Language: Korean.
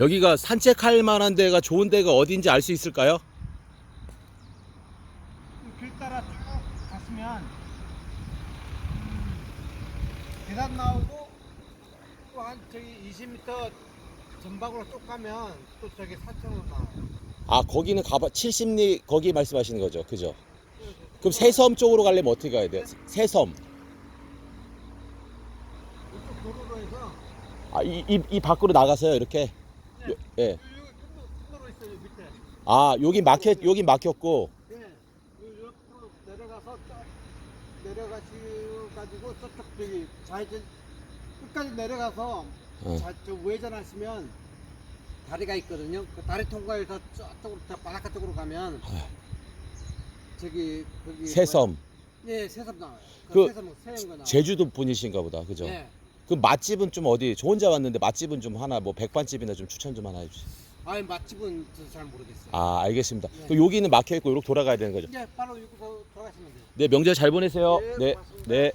여기가 산책할 만한 데가 좋은 데가 어딘지 알 수 있을까요? 그길 따라 쭉 가시면 음, 계단 나오고 또 한 저기 20m 전방으로 쭉 가면 또 저기 산책로 나와요. 아 거기는 가봐 70리 거기 말씀하시는 거죠 그죠? 그럼 새섬 쪽으로 가려면 어떻게 가야 돼요? 새섬 이쪽 도로로 해서 아 이 이, 이 밖으로 나가서요 이렇게 네. 요- 예. 아 여기 막혔 여기 막혔고 예. 요 옆으로 내려가서 쭉 내려가시고 가지고 저쪽 저기 좌회전 끝까지 내려가서 어. 자, 저 우회전하시면 다리가 있거든요. 그 다리 통과해서 저쪽으로 저 바닷가 쪽으로 가면 저기 거기 새섬 뭐야? 예, 새섬 나와요. 그, 그 새섬 새연 거 나와요. 제주도 분이신가 보다 그죠? 예. 그 맛집은 좀 어디 저 혼자 왔는데 맛집은 좀 하나 뭐 백반집이나 좀 추천 좀 하나 해주세요. 아니 맛집은 저잘 모르겠어요. 아 알겠습니다. 네. 그럼 여기는 막혀 있고 이렇게 돌아가야 되는 거죠? 예, 바로 여기서 돌아가시면 돼요. 네 명절 잘 보내세요. 네, 네 고맙습니다. 네.